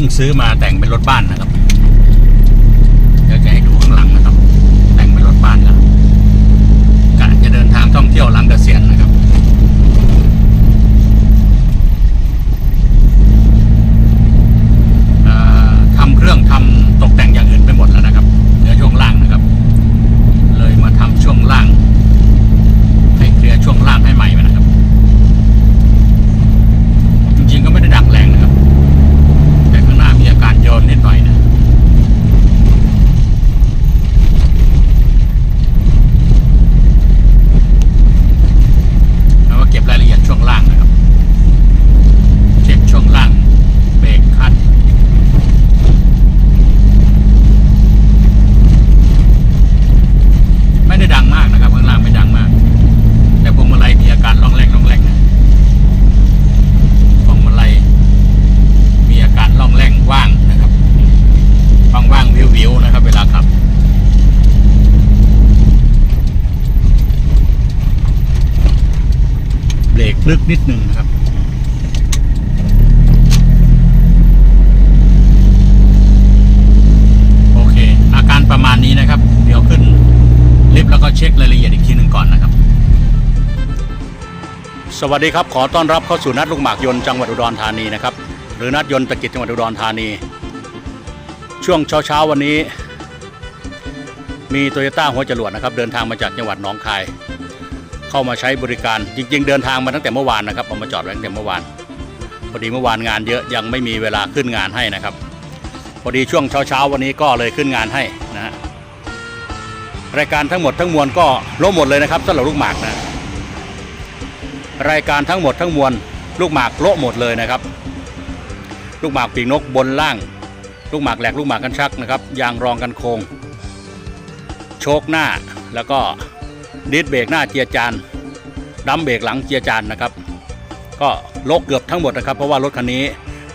พิ่งซื้อมาแต่งเป็นรถบ้านนะครับ เดี๋ยวจะให้ดูข้างหลังนะครับ แต่งเป็นรถบ้านแล้วกะจะเดินทางท่องเที่ยวหลังเกษียณนะครับ เอ่อทำเครื่องทำตกแต่งอย่างอื่นไปหมดแล้วนะครับเหลือช่วงล่างนะครับ เลยมาทำช่วงล่าง ให้เคลียร์ช่วงล่างให้ใหม่ไปนะครับ จริงๆก็ไม่ได้ดังแรงนะครับ แต่ข้างหน้ามีอาการโยนนิดหน่อยนะ แล้วก็เก็บรายละเอียดช่วงล่างนะครับ เช็คช่วงล่าง เบรกคัด ไม่ได้ดังมากนะครับ ข้างล่างไม่ดังมาก แต่พวงมาลัยมีอาการล่องแรงล่องแรงนะพวงมาลัยมีอาการล่องแรงว่างนะครับว่างว่างวิววิวๆนะครับ เวลาขับ เบรก ลึกนิดนึงนะครับโอเค อาการประมาณนี้นะครับ เดี๋ยวขึ้นลิฟต์แล้วก็เช็ครายละเอียดอีกทีหนึ่งก่อนนะครับ สวัสดีครับ ขอต้อนรับเข้าสู่นัดลูกหมากยนต์จังหวัดอุดรธานีนะครับหรือนัดยนต์ตะกิจจังหวัดอุดรธานี ช่วงเช้าๆวันนี้ มีโตโยต้าหัวจรวดนะครับ เดินทางมาจากจังหวัดหนองคาย เข้ามาใช้บริการจริง ๆ เดินทางมาตั้งแต่เมื่อวานนะครับเอามาจอดไว้ตั้งแต่เมื่อวานพอดีเมื่อวานงานเยอะยังไม่มีเวลาขึ้นงานให้นะครับ พอดีช่วงเช้าๆวันนี้ก็เลยขึ้นงานให้นะฮะรายการทั้งหมดทั้งมวลก็ล้มหมดเลยนะครับสำหรับลูกหมากนะรายการทั้งหมดทั้งมวลลูกหมากโละหมดเลยนะครับ ลูกหมากปีกนกบนล่าง ลูกหมากแหลกลูกหมากกันชักนะครับยางรองกันโคง โชคหน้าแล้วก็ ดิสเบรกหน้าเจียจานดัมเบรกหลังเจียจานนะครับ ก็โละเกือบทั้งหมดนะครับ เพราะว่ารถคันนี้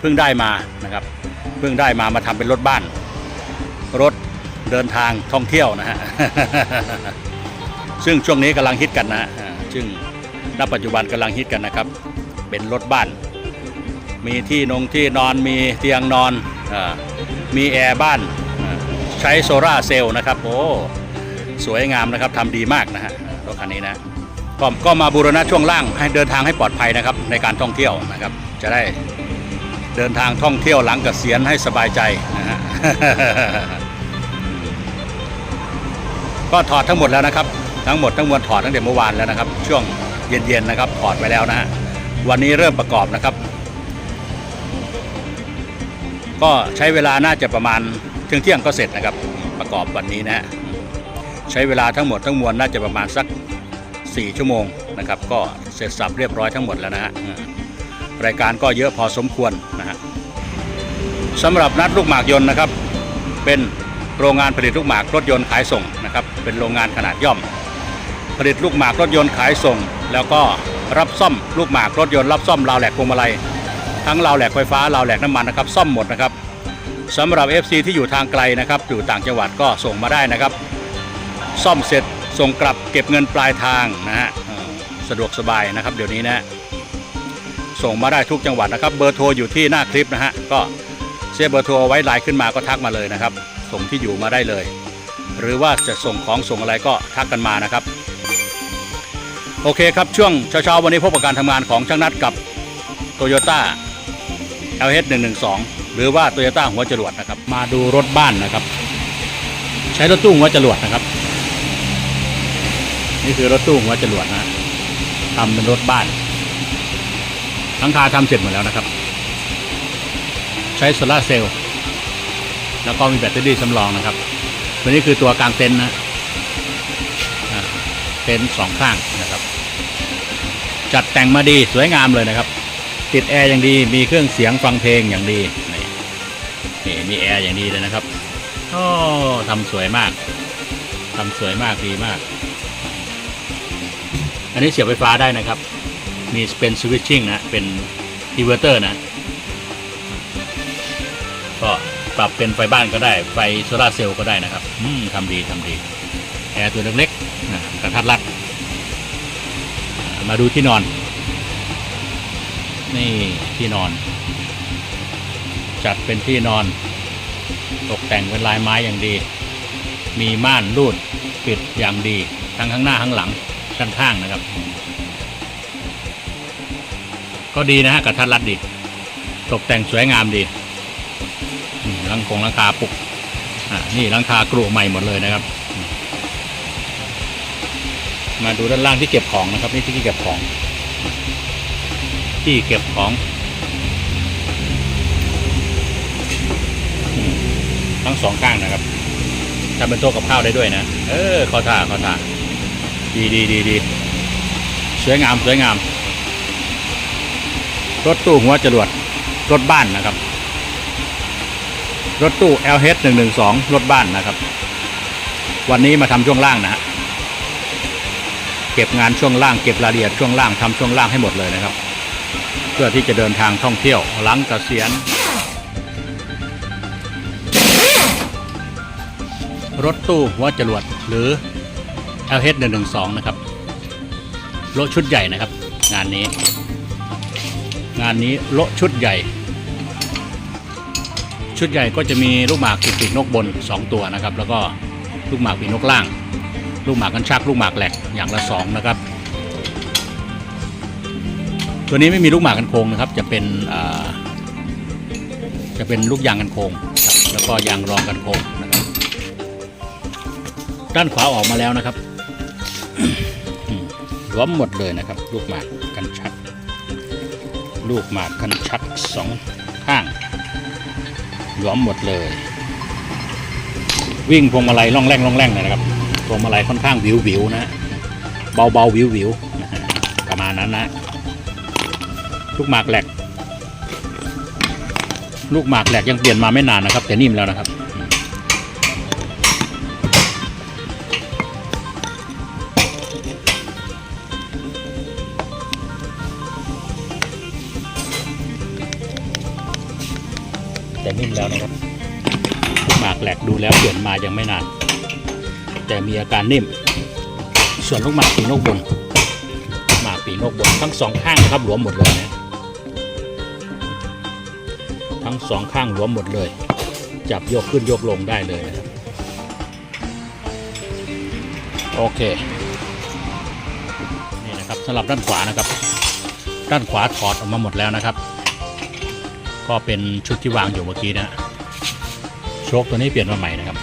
เพิ่งได้มานะครับ เพิ่งได้มามาทำเป็นรถบ้าน รถเดินทางท่องเที่ยวนะฮะซึ่งช่วงนี้กำลังฮิตกันนะฮะซึ่งณปัจจุบันกำลังฮิตกันนะครับ เป็นรถบ้าน มีที่นงที่นอนมีเตียงนอนอมีแอร์บ้าน ใช้โซลาร์เซลล์นะครับโอ้สวยงามนะครับทำดีมากนะฮะ รถคันนี้นะก็ก็มาบูรณะช่วงล่างให้เดินทางให้ปลอดภัยนะครับ ในการท่องเที่ยวนะครับ จะได้เดินทางท่องเที่ยวหลังเกษียณให้สบายใจนะฮะก็ถอดทั้งหมดแล้วนะครับ ทั้งหมดทั้งมวลถอดตั้งแต่เมื่อวานแล้วนะครับ ช่วงเย็นๆนะครับถอดไปแล้วนะฮะวันนี้เริ่มประกอบนะครับ ก็ใช้เวลาน่าจะประมาณเที่ยงเที่ยงก็เสร็จนะครับ ประกอบวันนี้นะฮะ ใช้เวลาทั้งหมดทั้งมวลน่าจะประมาณสัก 4 ชั่วโมงนะครับ ก็เสร็จสับเรียบร้อยทั้งหมดแล้วนะฮะรายการก็เยอะพอสมควรนะฮะสำหรับนัดลูกหมากยนต์นะครับ เป็นโรงงานผลิตลูกหมากรถยนต์ขายส่งนะครับ เป็นโรงงานขนาดย่อม ผลิตลูกหมากรถยนต์ขายส่ง แล้วก็รับซ่อมลูกหมากรถยนต์รับซ่อมราวแหลกพวงมาลัยทั้งราวแหลกไฟฟ้าราวแหลกน้ำมันนะครับซ่อมหมดนะครับสำหรับ FC ที่อยู่ทางไกลนะครับอยู่ต่างจังหวัดก็ส่งมาได้นะครับ ซ่อมเสร็จส่งกลับเก็บเงินปลายทางนะฮะสะดวกสบายนะครับ เดี๋ยวนี้นะส่งมาได้ทุกจังหวัดนะครับ เบอร์โทรอยู่ที่หน้าคลิปนะฮะก็เสียเบอร์โทรไว้ไลน์ขึ้นมาก็ทักมาเลยนะครับ ส่งที่อยู่มาได้เลย หรือว่าจะส่งของส่งอะไรก็ทักกันมานะครับ โอเคครับช่วงเช้าๆวันนี้พบกับการทำงานของช่างนัดกับ Toyota LH 112 หรือว่า Toyota หัวจรวดนะครับ มาดูรถบ้านนะครับ ใช้รถตู้หัวจรวดนะครับ นี่คือรถตู้หัวจรวดนะทำเป็นรถบ้านหลังคาทำเสร็จหมดแล้วนะครับ ใช้โซลาร์เซลล์แล้วก็มีแบตเตอรี่สำรองนะครับตัวนี้คือตัวกลางเต็นท์นะเต็นท์สองข้างนะครับ จัดแต่งมาดีสวยงามเลยนะครับ ติดแอร์อย่างดีมีเครื่องเสียงฟังเพลงอย่างดีนี่นี่มีแอร์อย่างดีเลยนะครับโอ้ทำสวยมากทำสวยมากดีมาก อันนี้เสียบไฟฟ้าได้นะครับ มีเป็นสวิตชิ่งนะ เป็นอิเวอร์เตอร์นะ ก็ปรับเป็นไฟบ้านก็ได้ ไฟโซลาเซลล์ก็ได้นะครับ อืมทำดีทำดี แอร์ตัวเล็กๆนะกระทัดรัด มาดูที่นอน นี่ที่นอน จัดเป็นที่นอน ตกแต่งเป็นลายไม้อย่างดี มีม่านรูดปิดอย่างดี ทั้งข้างหน้าข้างหลัง ด้านข้างนะครับ ก็ดีนะฮะกระทัดรัดดี ตกแต่งสวยงามดีหลังคงหลังคาปุกอ่านี่หลังคากรุใหม่หมดเลยนะครับ มาดูด้านล่างที่เก็บของนะครับ นี่ที่เก็บของ ที่เก็บของทั้งสองข้างนะครับทำเป็นโต๊ะกับข้าวได้ด้วยนะ เออเขอท่าเขอท่า ดีดีดีดีสวยงามสวยงาม รถตู้หัวจรวด รถบ้านนะครับ รถตู้ LH 112 รถบ้านนะครับ วันนี้มาทำช่วงล่างนะฮะเก็บงานช่วงล่างเก็บรายละเอียดช่วงล่างทำช่วงล่างให้หมดเลยนะครับ เพื่อที่จะเดินทางท่องเที่ยวหลังกเกษียณรถตู้หัวจรวดหรือ LH 112 นะครับรถชุดใหญ่นะครับ งานนี้ งานนี้โลชุดใหญ่ ชุดใหญ่ก็จะมีลูกหมากติดปีกนกบน 2 ตัวนะครับ แล้วก็ลูกหมากปีกนกล่าง ลูกหมากกันชัก ลูกหมากแหลกอย่างละสองนะครับ ตัวนี้ไม่มีลูกหมากกันโค้งนะครับ จะเป็นจะเป็นลูกยางกันโค้งแล้วก็ยางรองกันโค้งนะครับด้านขวาออกมาแล้วนะครับ อืมรวมหมดเลยนะครับ ลูกหมากกันชัก ลูกหมากกันชักสองข้างหลวมหมดเลย วิ่งพวงมาลัยล่องแร่งล่องแร่งเลยนะครับพวงมาลัยค่อนข้างวิววิวนะเบาเบาวิววิวประมาณนั้นนะ ลูกหมากแหลก ลูกหมากแหลกยังเปลี่ยนมาไม่นานนะครับ แต่นิ่มแล้วนะครับ แหลกดูแล้วเปลี่ยนมายังไม่นาน แต่มีอาการนิ่ม ส่วนลูกหมากปีนกบนหมากปีนกบนทั้งสองข้างนะครับหลวมหมดเลยนะทั้งสองข้างหลวมหมดเลย จับโยกขึ้นโยกลงได้เลยนะครับโอเคนี่นะครับสำหรับด้านขวานะครับ ด้านขวาถอดออกมาหมดแล้วนะครับ ก็เป็นชุดที่วางอยู่เมื่อกี้นะฮะ โชคตัวนี้เปลี่ยนมาใหม่นะครับ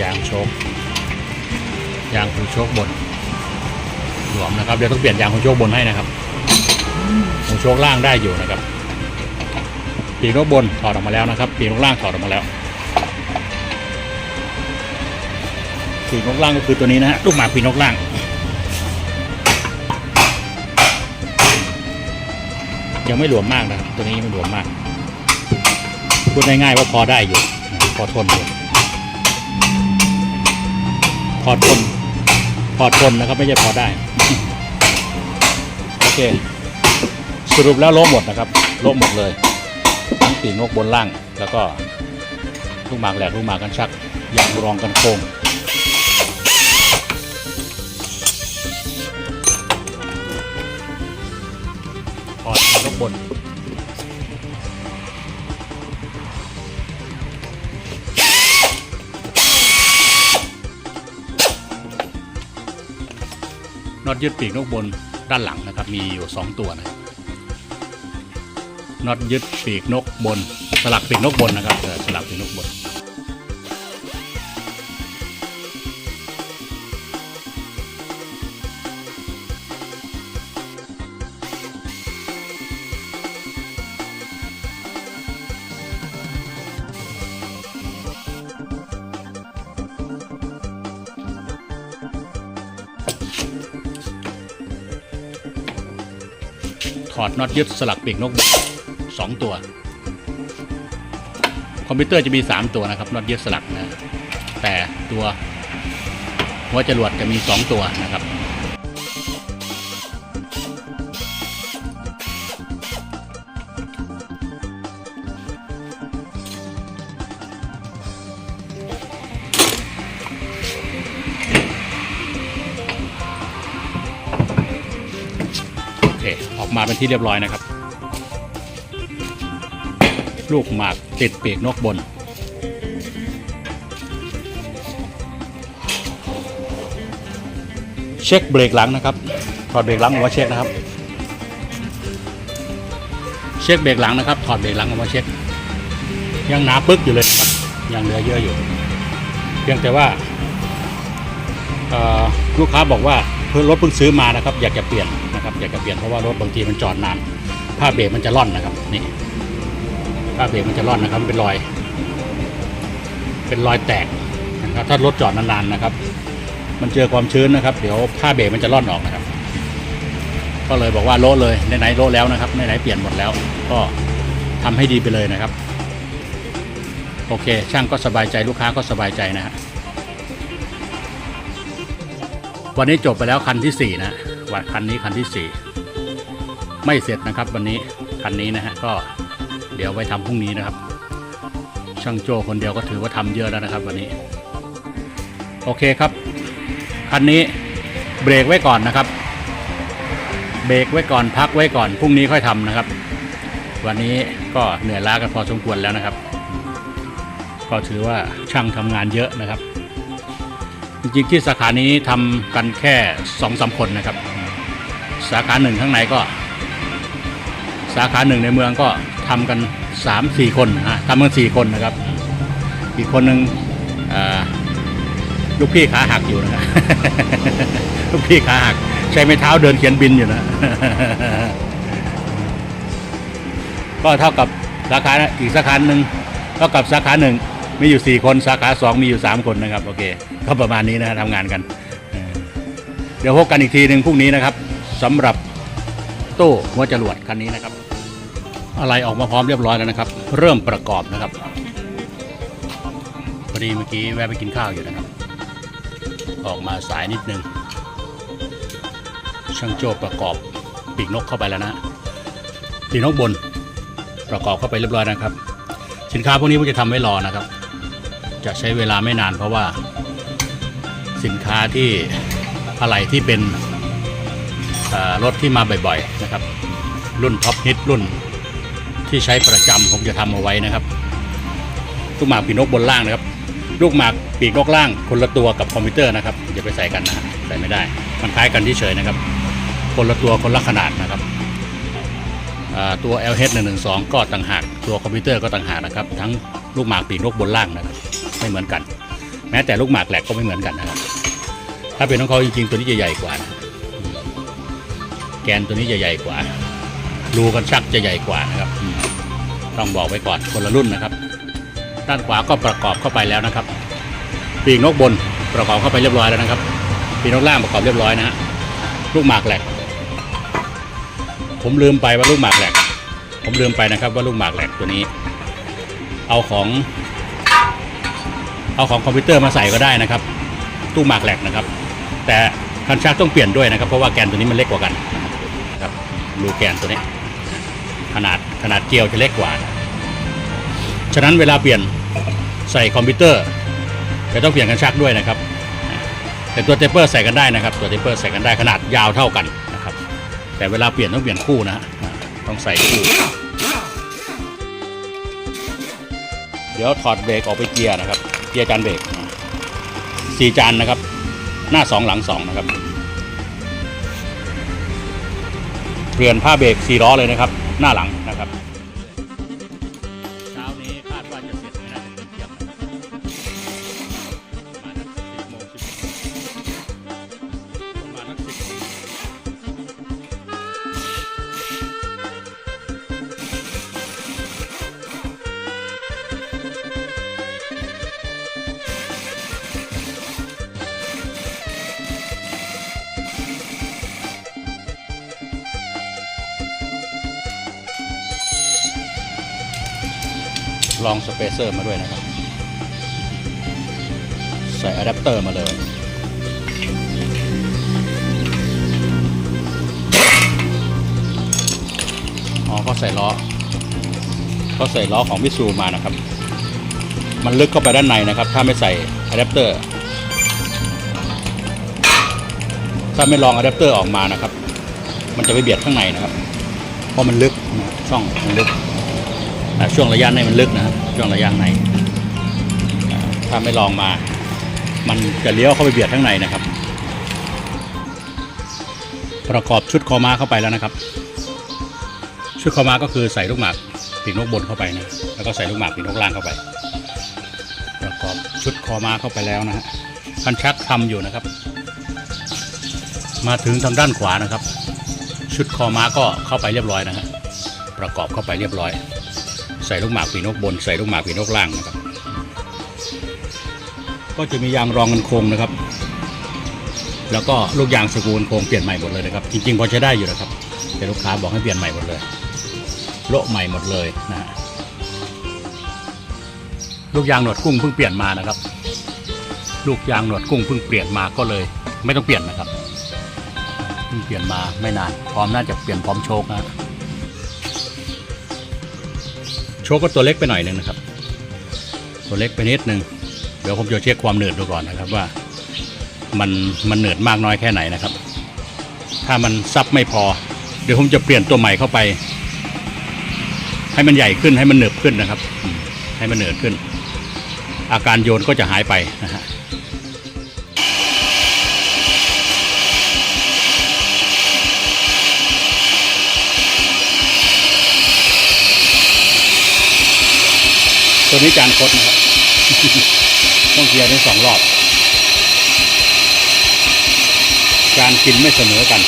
ยางโชคยางหูโชคบนหลวมนะครับเดี๋ยวต้องเปลี่ยนยางหูโชคบนให้นะครับหูโชคล่างได้อยู่นะครับปีกนกบนถอดออกมาแล้วนะครับปีกนกล่างถอดออกมาแล้วปีกนกล่างก็คือตัวนี้นะฮะลูกหมากปีกนกล่างยังไม่หลวมมากนะตัวนี้ยังไม่หลวมมาก พูดง่ายๆว่าพอได้อยู่ พอทนอยู่พอทนพอทนนะครับไม่ใช่พอได้ โอเค สรุปแล้วโลหมดนะครับโลหมดเลย ทั้งปีนกบนล่าง แล้วก็ลูกหมากแหลกลูกหมากกันชักยางรองกันโค้งถอดปีนกบน น็อตยึดปีกนกบนด้านหลังนะครับ มีอยู่ 2 ตัวนะน็อตยึดปีกนกบน สลักปีกนกบนนะครับสลักปีกนกบน อดน็อตยึดสลักปีกนกสองตัว คอมพิวเตอร์จะมี 3 ตัวนะครับน็อตยึดสลักนะแต่ตัวหัวจรวดจะมี 2 ตัวนะครับ มาเป็นที่เรียบร้อยนะครับ ลูกหมากติดเปีกนกบน เช็คเบรกหลังนะครับถอดเบรกหลังออกมาเช็คนะครับ เช็คเบรกหลังนะครับ ถอดเบรกหลังออกมาเช็ค ยังหนาปึ๊กอยู่เลยครับ ยังเหลือเยอะอยู่ เพียงแต่ว่าลูกค้าบอกว่าเพิ่งรถเพิ่งซื้อมานะครับ อยากจะเปลี่ยน อยากจะเปลี่ยนเพราะว่ารถบางทีมันจอดนานผ้าเบรกมันจะร่อนนะครับนี่ผ้าเบรกมันจะร่อนนะครับเป็นรอย เป็นรอยแตกนะครับถ้ารถจอดนานๆนะครับ มันเจอความชื้นนะครับ เดี๋ยวผ้าเบรกมันจะร่อนออกนะครับ ก็เลยบอกว่าโละเลยไหนๆโละแล้วนะครับไหนๆเปลี่ยนหมดแล้ว ก็ทำให้ดีไปเลยนะครับ โอเค ช่างก็สบายใจลูกค้าก็สบายใจนะฮะวันนี้จบไปแล้วคันที่สี่นะ วัดคันนี้คันที่สี่ไม่เสร็จนะครับ วันนี้คันนี้นะฮะก็เดี๋ยวไว้ทำพรุ่งนี้นะครับ ช่างโจคนเดียวก็ถือว่าทำเยอะแล้วนะครับ วันนี้ โอเคครับ คันนี้เบรกไว้ก่อนนะครับ เบรกไว้ก่อนพักไว้ก่อนพรุ่งนี้ค่อยทำนะครับ วันนี้ก็เหนื่อยล้ากันพอสมควรแล้วนะครับ ก็ถือว่าช่างทำงานเยอะนะครับจริงๆที่สาขานี้ทำกันแค่สองสามคนนะครับ สาขาหนึ่งข้างในก็ สาขาหนึ่งในเมืองก็ทำกันสามสี่คนนะทำกันสี่คนนะครับ อีกคนหนึ่งลูกพี่ขาหักอยู่นะครับลูกพี่ขาหัก ใช้ไม้เท้าเดินเขียนบินอยู่นะ ก็เท่ากับสาขาอีกสาขาหนึ่งเท่ากับสาขาหนึ่งมีอยู่สี่คนสาขาสองมีอยู่สามคนนะครับ โอเค ก็ประมาณนี้นะทำงานกัน เดี๋ยวพบกันอีกทีหนึ่งพรุ่งนี้นะครับ สำหรับตู้หัวจรวดคันนี้นะครับ อะไรออกมาพร้อมเรียบร้อยแล้วนะครับ เริ่มประกอบนะครับพอดีเมื่อกี้แวะไปกินข้าวอยู่นะครับ ออกมาสายนิดนึง ช่างโจ้ประกอบปีกนกเข้าไปแล้วนะปีกนกบนประกอบเข้าไปเรียบร้อยนะครับ สินค้าพวกนี้ผมจะทำไว้รอนะครับ จะใช้เวลาไม่นานเพราะว่า สินค้าที่อะไรที่เป็น รถที่มาบ่อยๆนะครับ รุ่นท็อปฮิตรุ่นที่ใช้ประจำผมจะทำเอาไว้นะครับลูกหมากปีกนกบนล่างนะครับ ลูกหมากปีกนกล่างคนละตัวกับคอมพิวเตอร์นะครับอย่าไปใส่กันนะใส่ไม่ได้ มันคล้ายกันที่เฉยนะครับ คนละตัวคนละขนาดนะครับอ่าตัว LH 1 1 2ก็ต่างหากตัวคอมพิวเตอร์ก็ต่างหากนะครับ ทั้งลูกหมากปีกนกบนล่างนะครับ ไม่เหมือนกัน แม้แต่ลูกหมากแหลกก็ไม่เหมือนกันนะครับ ถ้าเป็นของเขาจริงๆตัวนี้จะใหญ่กว่านะ แกนตัวนี้จะใหญ่กว่า รูกันชักจะใหญ่กว่านะครับ ต้องบอกไว้ก่อนคนละรุ่นนะครับ ด้านขวาก็ประกอบเข้าไปแล้วนะครับ ปีกนกบนประกอบเข้าไปเรียบร้อยแล้วนะครับ ปีกนกล่างประกอบเรียบร้อยนะฮะ ลูกหมากแหลก ผมลืมไปว่าลูกหมากแหลก ผมลืมไปนะครับว่าลูกหมากแหลกตัวนี้ เอาของเอาของคอมพิวเตอร์มาใส่ก็ได้นะครับ ตู้หมากแหลกนะครับ แต่คันชักต้องเปลี่ยนด้วยนะครับ เพราะว่าแกนตัวนี้มันเล็กกว่ากัน รูแกนตัวนี้ ขนาดขนาดเกลียวจะเล็กกว่า ฉะนั้นเวลาเปลี่ยนใส่คอมพิวเตอร์จะต้องเปลี่ยนกันชักด้วยนะครับ แต่ตัวเทปเปอร์ใส่กันได้นะครับ ตัวเทปเปอร์ใส่กันได้ขนาดยาวเท่ากันนะครับ แต่เวลาเปลี่ยนต้องเปลี่ยนคู่นะต้องใส่คู่เดี๋ยวถอดเบรกออกไปเกียร์นะครับ เกียร์จานเบรกสี่จานนะครับ หน้าสองหลังสองนะครับ เปลี่ยนผ้าเบรกสีล้อเลยนะครับ หน้าหลังนะครับ ลองสเปเซอร์มาด้วยนะครับ ใส่อะแดปเตอร์มาเลยอ๋อก็ใส่ล้อก็ใส่ล้อของมิซูมานะครับ มันลึกเข้าไปด้านในนะครับ ถ้าไม่ใส่อะแดปเตอร์ ถ้าไม่ลองอะแดปเตอร์ออกมานะครับ มันจะไปเบียดข้างในนะครับ เพราะมันลึกช่องมันลึก ช่วงระยะในมันลึกนะครับช่วงระยะในถ้าไม่ลองมา มันจะเลี้ยวเข้าไปเบียดข้างในนะครับ ประกอบชุดคอม้าเข้าไปแล้วนะครับ ชุดคอม้าก็คือใส่ลูกหมากปีกนกบนเข้าไปนะแล้วก็ใส่ลูกหมากปีกนกล่างเข้าไป ประกอบชุดคอม้าเข้าไปแล้วนะฮะคันชักทำอยู่นะครับ มาถึงทางด้านขวานะครับ ชุดคอม้าก็เข้าไปเรียบร้อยนะฮะประกอบเข้าไปเรียบร้อย ใส่ลูกหมากปีนกบน ใส่ลูกหมากปีนกล่างนะครับ ก็จะมียางรองกันโครงนะครับ แล้วก็ลูกยางสกูนโครงเปลี่ยนใหม่หมดเลยนะครับ จริงๆพอใช้ได้อยู่นะครับ แต่ลูกค้าบอกให้เปลี่ยนใหม่หมดเลยโละใหม่หมดเลยนะฮะลูกยางหนวดกุ้งเพิ่งเปลี่ยนมานะครับ ลูกยางหนวดกุ้งเพิ่งเปลี่ยนมาก็เลย ไม่ต้องเปลี่ยนนะครับเพิ่งเปลี่ยนมาไม่นานพร้อมน่าจะเปลี่ยนพร้อมโชคนะ โชคก็ตัวเล็กไปหน่อยหนึงนะครับ ตัวเล็กไปนิดนึงเดี๋ยวผมจะเช็คความเหนืดดูก่อนนะครับว่า มันมันเหนืดมากน้อยแค่ไหนนะครับ ถ้ามันซับไม่พอ เดี๋ยวผมจะเปลี่ยนตัวใหม่เข้าไป ให้มันใหญ่ขึ้นให้มันเหนืบขึ้นนะครับ ให้มันเหนืดขึ้น อาการโยนก็จะหายไปนะฮะ ตัวนี้จานคดนะครับ ต้องเคลียร์ได้สองรอบ การกินไม่เสมอกัน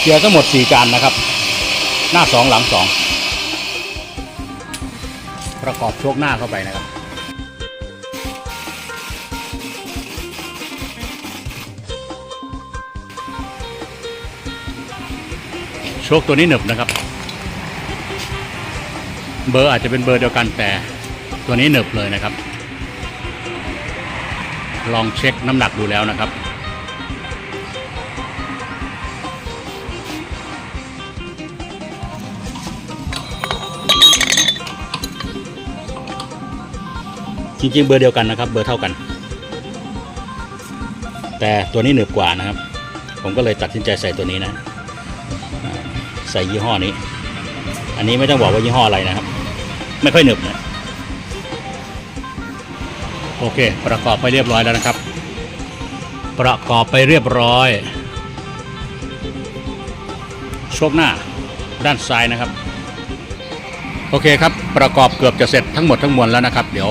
เกียร์ทั้งหมด4จานนะครับ หน้า2หลัง2ประกอบโชคหน้าเข้าไปนะครับ โชคตัวนี้หนึบนะครับ เบอร์อาจจะเป็นเบอร์เดียวกันแต่ตัวนี้หนึบเลยนะครับ ลองเช็คน้ำหนักดูแล้วนะครับ จริงๆ เบอร์เดียวกันนะครับ เบอร์เท่ากัน แต่ตัวนี้หนึบกว่านะครับ ผมก็เลยตัดสินใจใส่ตัวนี้นะ ใส่ยี่ห้อนี้ อันนี้ไม่ต้องบอกว่ายี่ห้ออะไรนะครับ ไม่ค่อยหนึบนะโอเค ประกอบไปเรียบร้อยแล้วนะครับ ประกอบไปเรียบร้อยโชคหน้าด้านซ้ายนะครับ โอเคครับ ประกอบเกือบจะเสร็จทั้งหมดทั้งมวลแล้วนะครับ เดี๋ยว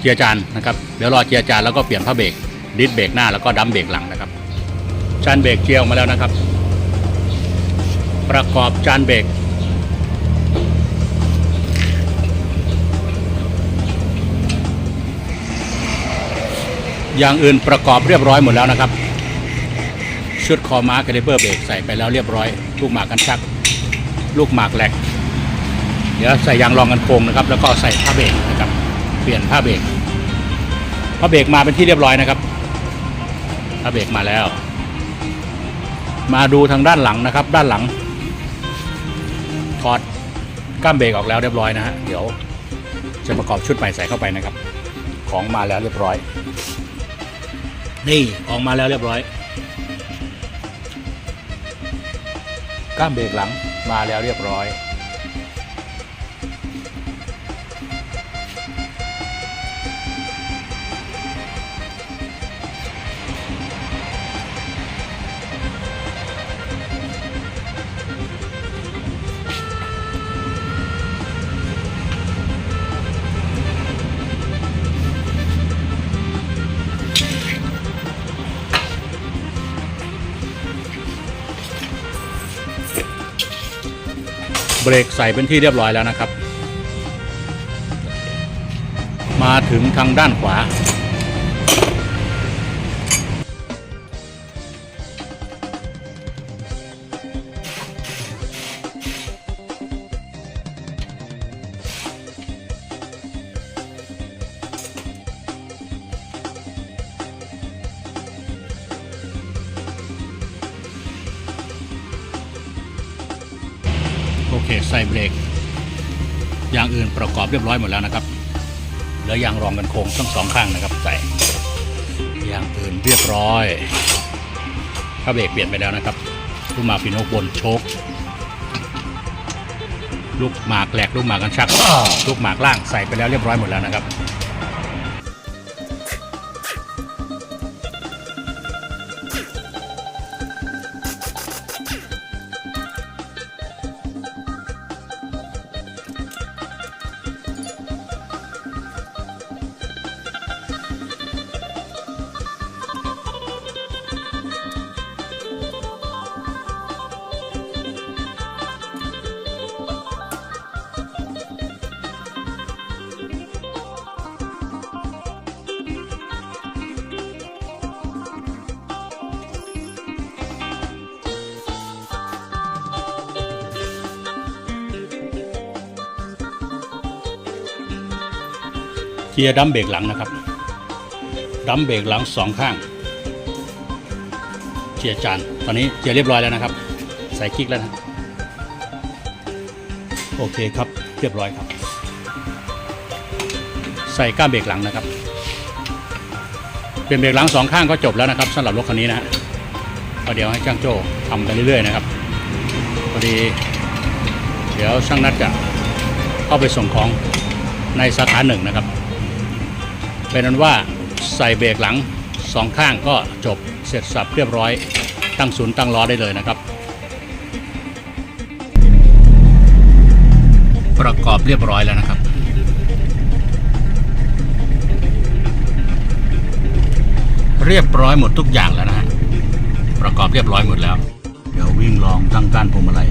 เจียร์จานนะครับเดี๋ยวรอเจียร์จานแล้วก็เปลี่ยนผ้าเบรกดิสเบรกหน้าแล้วก็ดัมเบรกหลังนะครับจานเบรกเจียร์ออกมาแล้วนะครับ ประกอบจานเบรกอย่างอื่นประกอบเรียบร้อยหมดแล้วนะครับ ชุดคอม้าคาลิเบอร์เบรกใส่ไปแล้วเรียบร้อย ลูกหมากกันชัก ลูกหมากแหลก เดี๋ยวใส่ยางรองกันโค้งนะครับ แล้วก็ใส่ผ้าเบรกนะครับ เปลี่ยนผ้าเบรกผ้าเบรกมาเป็นที่เรียบร้อยนะครับผ้าเบรกมาแล้ว มาดูทางด้านหลังนะครับ ด้านหลัง ถอดก้ามเบรกออกแล้วเรียบร้อยนะฮะเดี๋ยวจะประกอบชุดใหม่ใส่เข้าไปนะครับ ของมาแล้วเรียบร้อย นี่ออกมาแล้วเรียบร้อย ก้ามเบรกหลังมาแล้วเรียบร้อย เบรกใส่เป็นที่เรียบร้อยแล้วนะครับ มาถึงทางด้านขวา เรียบร้อยหมดแล้วนะครับเหลือยางรองกันโค้งทั้งสองข้างนะครับใส่ยางอื่นเรียบร้อยข้าเบรกเปลี่ยนไปแล้วนะครับ ลูกหมากีโนกบนโชคลูกหมากแหลกลูกหมากกันชัก ลูกหมากล่างใส่ไปแล้วเรียบร้อยหมดแล้วนะครับ เกียร์ดัมเบรกหลังนะครับ ดัมเบรกหลังสองข้างเกียร์จานตอนนี้เกียร์เรียบร้อยแล้วนะครับ ใส่กิ๊กแล้วนะโอเคครับเรียบร้อยครับ ใส่ก้ามเบรกหลังนะครับ เป็นเบรกหลังสองข้างก็จบแล้วนะครับสำหรับรถคันนี้นะฮะก็เดี๋ยวให้ช่างโจ้ทำกันเรื่อยๆนะครับพอดี เดี๋ยวช่างนัดจะเข้าไปส่งของในสาขาหนึ่งนะครับ เป็นนั้นว่าใส่เบรกหลังสองข้างก็จบเสร็จสับเรียบร้อยตั้งศูนย์ตั้งล้อได้เลยนะครับ ประกอบเรียบร้อยแล้วนะครับ เรียบร้อยหมดทุกอย่างแล้วนะฮะประกอบเรียบร้อยหมดแล้ว เดี๋ยววิ่งลองตั้งก้านพวงมาลัย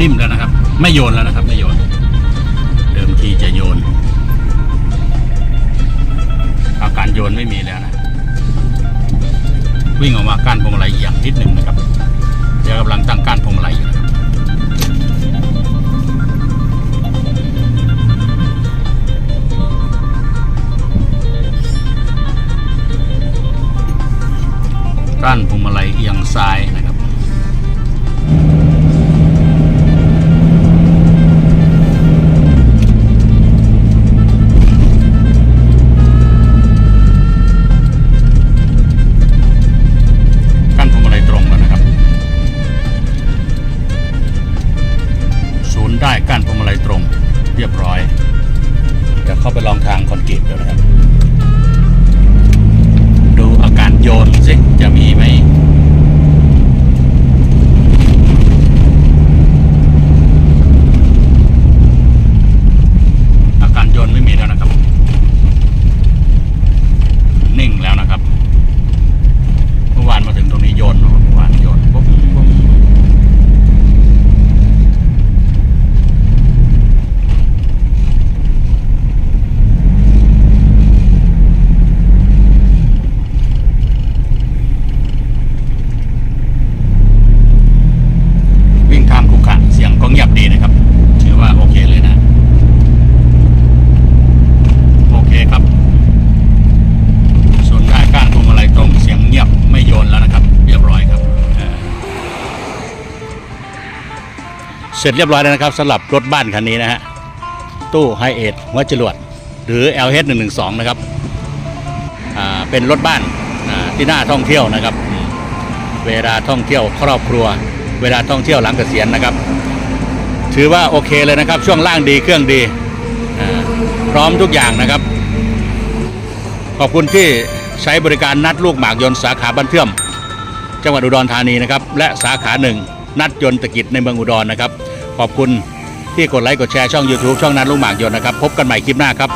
นิ่มแล้วนะครับ ไม่โยนแล้วนะครับ ไม่โยน เดิมทีจะโยน อาการโยนไม่มีแล้วนะ วิ่งออกมาก้านพวงมาลัยเอียงนิดหนึ่งนะครับ เดี๋ยวกำลังตั้งก้านพวงมาลัยอยู่ก้านพวงมาลัยเอียงซ้ายนะครับ ได้กั้นพวงมาลัยตรงเรียบร้อยเดี๋ยวเข้าไปลองทางคอนกรีตเดี๋ยวนะครับ ดูอาการโยนสิจะมีไหม อาการโยนไม่มีแล้วนะครับ นิ่งแล้วนะครับ เมื่อวานมาถึงตรงนี้โยนเมื่อวานโยนปุ๊บปุ๊บวิ่งข้ามคุกคะเสียงก็เงียบดีนะครับถือว่าโอเคเลยนะ โอเคครับ ส่วนได้ก้านพวงมาลัยตรงเสียงเงียบไม่โยนแล้วนะครับ เรียบร้อยครับเอ่อ เสร็จเรียบร้อยแล้วนะครับสำหรับรถบ้านคันนี้นะฮะตู้ไฮเอทหัวจรวด หรือ LH 1 1 2 นะครับอ่าเป็นรถบ้านอ่าที่น่าท่องเที่ยวนะครับ เวลาท่องเที่ยวครอบครัว เวลาท่องเที่ยวหลังเกษียณนะครับ ถือว่าโอเคเลยนะครับ ช่วงล่างดีเครื่องดีอ่าพร้อมทุกอย่างนะครับ ขอบคุณที่ใช้บริการนัดลูกหมากยนต์สาขาบ้านเทื่อม จังหวัดอุดรธานีนะครับ และสาขาหนึ่ง นัดยนต์ตะกิจในเมืองอุดรนะครับ ขอบคุณที่กดไลค์กดแชร์ช่อง YouTube ช่องนัดลูกหมากยนต์นะครับ พบกันใหม่คลิปหน้าครับ